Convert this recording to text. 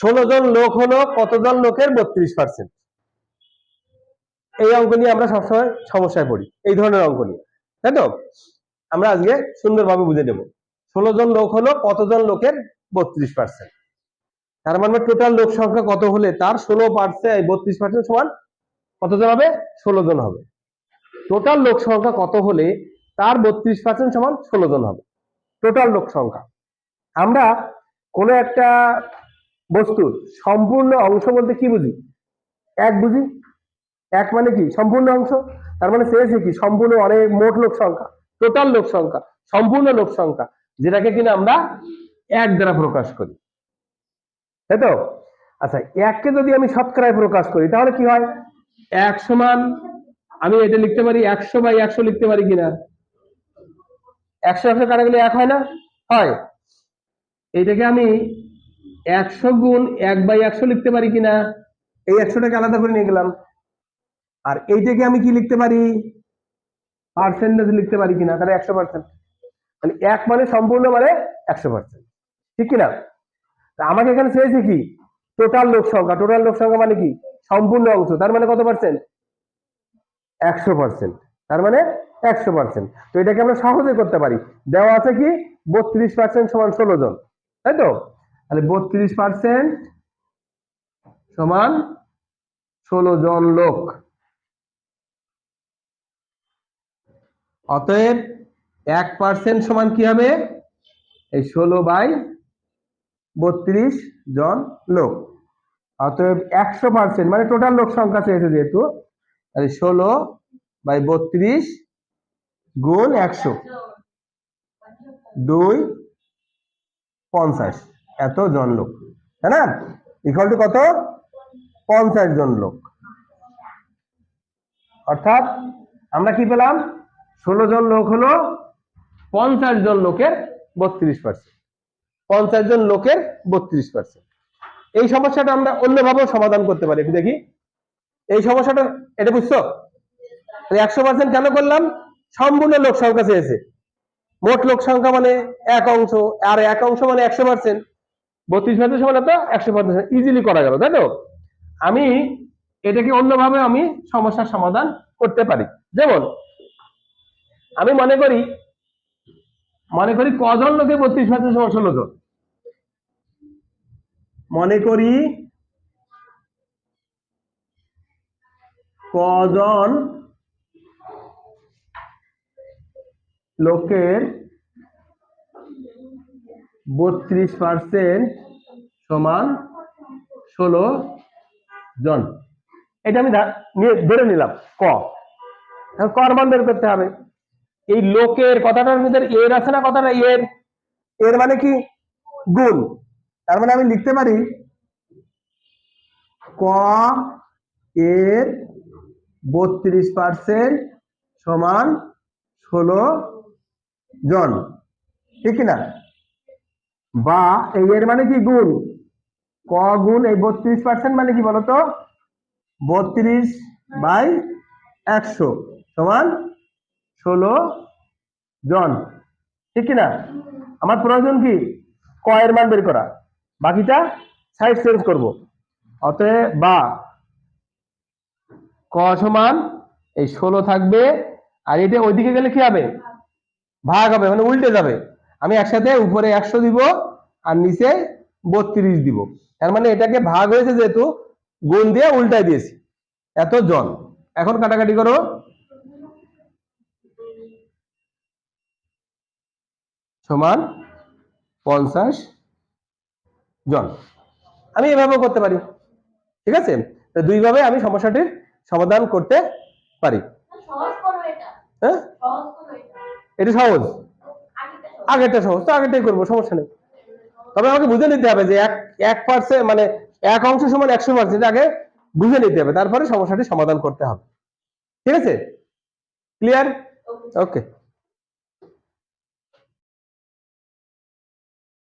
ষোলো জন লোক হলো কতজন লোকের বত্রিশ পার্সেন্ট এই অঙ্ক নিয়ে আমরা সবসময় সমস্যায় পড়ি, এই ধরনের অঙ্ক নিয়ে, তাই তো? আমরা আজকে সুন্দরভাবে বুঝে নেব। ষোলো জন লোক হলো কতজন লোকের বত্রিশ পার্সেন্ট তার মানে টোটাল লোক সংখ্যা কত হলে তার ষোলো পার্সেন্ট বত্রিশ পার্সেন্ট সমান কতজন হবে? ষোলো জন হবে। টোটাল লোক সংখ্যা কত হলে তার বত্রিশ পার্সেন্ট সমান ষোলো জন হবে। টোটাল লোক সংখ্যা। আমরা কোনো একটা বস্তুর সম্পূর্ণ অংশ বলতে কি বুঝি? এক বুঝি? এক মানে কি? সম্পূর্ণ অংশ? তার মানে চেয়েছে কি? সম্পূর্ণ অনেক মোট লোক সংখ্যা টোটাল লোক সংখ্যা, সম্পূর্ণ লোক সংখ্যা, যেটাকে কিনা আমরা এক দ্বারা প্রকাশ করি। তাই তো? আচ্ছা এককে যদি আমি শতকরায় প্রকাশ করি, তাহলে কি হয়? এক সমান, আমি এটা লিখতে পারি একশো বাই একশো লিখতে পারি কিনা? একশো একশো কাটা গেলে এক হয় না? হয়। এইটাকে আমি একশো গুণ এক বাই একশো লিখতে পারি কিনা? এই একশোটাকে আলাদা করে নিয়ে গেলাম। আর এইটাকে আমি কি লিখতে পারি? পার্সেন্টেজ লিখতে পারি কিনা? তাহলে একশো পার্সেন্ট মানে এক মানে সম্পূর্ণ মানে একশো পার্সেন্ট ঠিক কিনা? আমাকে এখানে চেয়েছে কি টোটাল লোক সংখ্যা। টোটাল লোক সংখ্যা মানে কি? সম্পূর্ণ অংশ। তার মানে কত পার্সেন্ট একশো পার্সেন্ট তার মানে একশো পার্সেন্ট তো এটাকে আমরা সহজে করতে পারি। দেওয়া আছে কি? বত্রিশ পার্সেন্ট সমান ষোলো জন। তাই তো? তাহলে বত্রিশ পার্সেন্ট সমান ষোলো জন লোক। অতএব এক পার্সেন্ট সমান কি হবে? এই ষোলো বাই বত্রিশ জন লোক। অতএব একশো পার্সেন্ট মানে টোটাল লোক সংখ্যা চেয়েছে যেহেতু, তাহলে ষোলো বাই বত্রিশ গুণ একশো। দুই পঞ্চাশ। এত জন লোক, তাই না? ইকুয়াল টু কত? পঞ্চাশ জন লোক। অর্থাৎ আমরা কি পেলাম? ষোলো জন লোক হলো পঞ্চাশ জন লোকের বত্রিশ পার্সেন্ট পঞ্চাশ জন লোকের বত্রিশ পার্সেন্ট এই সমস্যাটা আমরা অন্যভাবেও সমাধান করতে পারি। একটু দেখি। এই সমস্যাটা, এটা বুঝছ? একশো পার্সেন্ট কেন করলাম? সম্পূর্ণ লোক সংখ্যা চেয়েছে। মোট লোক সংখ্যা মানে এক অংশ, আর এক অংশ মানে একশো পার্সেন্ট বত্রিশ পার্সেন্ট সমান তো একশো পার্সেন্ট ইজিলি করা গেল, তাই তো? আমি এটাকে অন্যভাবে আমি সমস্যার সমাধান করতে পারি। যেমন, আমি মনে করি মনে করি কজন লোকে বত্রিশ পার্সেন্ট সমান ষোলো জন? মনে করি কজন লোকের বত্রিশ পার্সেন্ট সমান ষোলো জন। এটা আমি ধরে নিলাম, ক। কর মান বের করতে হবে। এই লোকের কথাটার মধ্যে এর আছে না কথাটা এর? এর মানে কি? গুণ। তার মানে আমি লিখতে পারি, ক এর বত্রিশ পার্সেন্ট সমান ষোলো জন। ঠিক না? বা এই এর মানে কি গুণ? ক গুণ এই বত্রিশ পার্সেন্ট মানে কি বলতো? বত্রিশ বাই একশো সমান ষোলো জন। ঠিক কি না আমার প্রয়োজন কি? ক এর মান বের করা। বাকিটা সাইড চেঞ্জ করব। অতএব বা ক সমান এই ষোলো থাকবে, আর এটা ওইদিকে গেলে কি হবে? ভাগ হবে মানে উল্টে যাবে। আমি একসাথে উপরে একশো দিব আর নিচে বত্রিশ দিব। তার মানে এটাকে ভাগ হয়েছে যেহেতু গুণ দিয়ে উল্টাই দিয়েছি। এত জন। এখন কাটাকাটি করো। সমান পঞ্চাশ জন। আমি এভাবেও করতে পারি। ঠিক আছে? দুইভাবে আমি সমস্যাটির সমাধান করতে পারি। হ্যাঁ? এটা সহজ। আগেরটা সহজ তো আগেরটাই করব সমস্যা নেই। তবে আমাকে বুঝে নিতে হবে যে এক এক পার্সেন্ট মানে এক অংশ সমান একশো পার্সেন্ট আগে বুঝে নিতে হবে তারপরে সমস্যাটি সমাধান করতে হবে। ঠিক আছে? ক্লিয়ার. ওকে